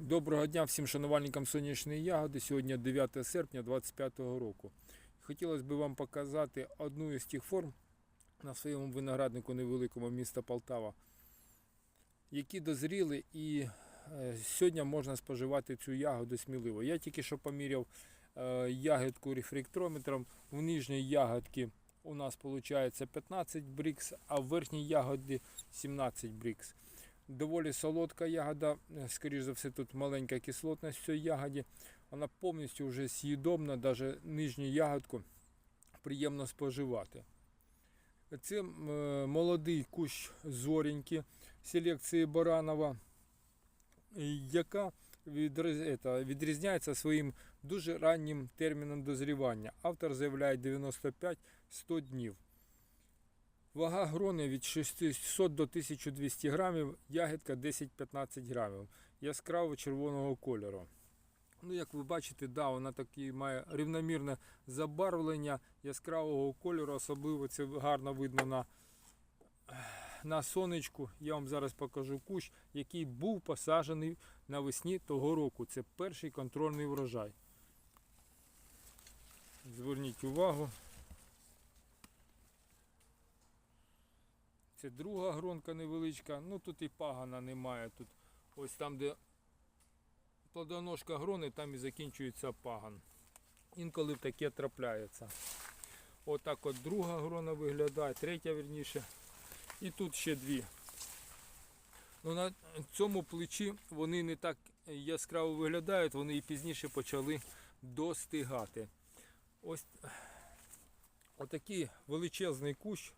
Доброго дня всім шанувальникам сонячної ягоди. Сьогодні 9 серпня 2025 року. Хотілося б вам показати одну із тих форм на своєму винограднику невеликому міста Полтава, які дозріли і е, сьогодні можна споживати цю ягоду сміливо. Я тільки що поміряв е, ягодку рефрактрометром. В нижній ягодці у нас виходить 15 брікс, а в верхній ягоді 17 брікс. Доволі солодка ягода, е, скоріш за все, тут маленька кислотність в цій ягоді. Вона повністю вже з'їдобна, навіть нижню ягодку приємно споживати. Це е, молодий кущ зоріньки селекції Баранова, яка відрізняється своїм дуже раннім терміном дозрівання. Автор заявляє 95-100 днів. Вага грони від 600 до 1200 грамів, ягідка 10-15 грамів. Яскраво червоного кольору. Ну, як ви бачите, да, вона такі має рівномірне забарвлення яскравого кольору, особливо це гарно видно на, на сонечку. Я вам зараз покажу кущ, який був посаджений навесні того року. Це перший контрольний врожай. Зверніть увагу. Це друга гронка невеличка. Ну тут і пагана немає. Тут ось там, де плодоножка грони, там і закінчується паган. Інколи таке трапляється. Отак от друга грона виглядає, третя вірніше. І тут ще дві. Ну, на цьому плечі вони не так яскраво виглядають, вони і пізніше почали достигати. Ось отакий величезний кущ.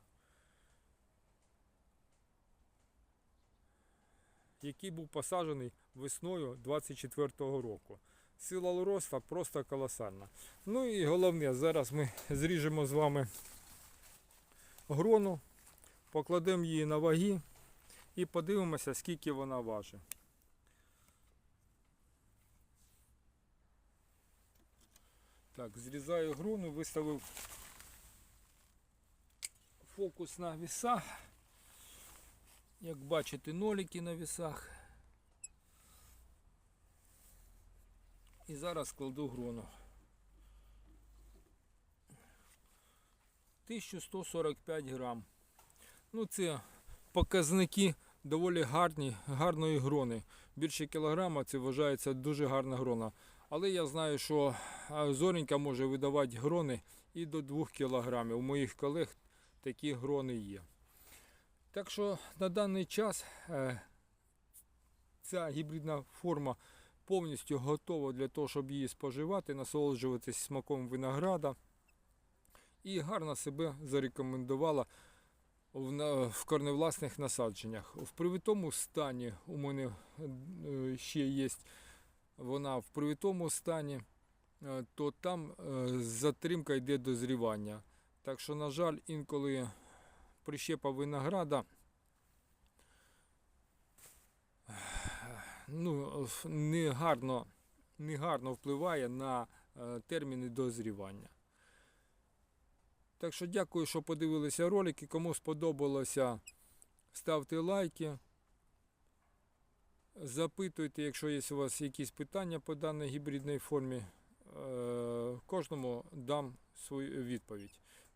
Який був посаджений весною 24-го року. Сила росту просто колосальна. Ну і головне, зараз ми зріжемо з вами грону, покладемо її на ваги і подивимося, скільки вона важить. Так, зрізаю грону, виставив фокус на вісах. Як бачите, нолики на вісах. І зараз кладу грону. 1145 грам. Ну це показники доволі гарні, гарної грони. Більше кілограма це вважається дуже гарна грона. Але я знаю, що зоренька може видавати грони і до 2 кілограмів. У моїх колег такі грони є. Так що на даний час е, ця гібридна форма повністю готова для того, щоб її споживати, насолоджуватись смаком винограда. І гарно себе зарекомендувала в, корневласних насадженнях. В привитому стані у мене е, ще є вона в привитому стані, е, то там затримка йде дозрівання. Так що, на жаль, інколи прищепа винограда ну, не гарно, не гарно впливає на е, терміни дозрівання. Так що дякую, що подивилися ролики. Кому сподобалося, ставте лайки. Запитуйте, якщо є у вас якісь питання по даній гібридній формі. Е, Кожному дам свою відповідь.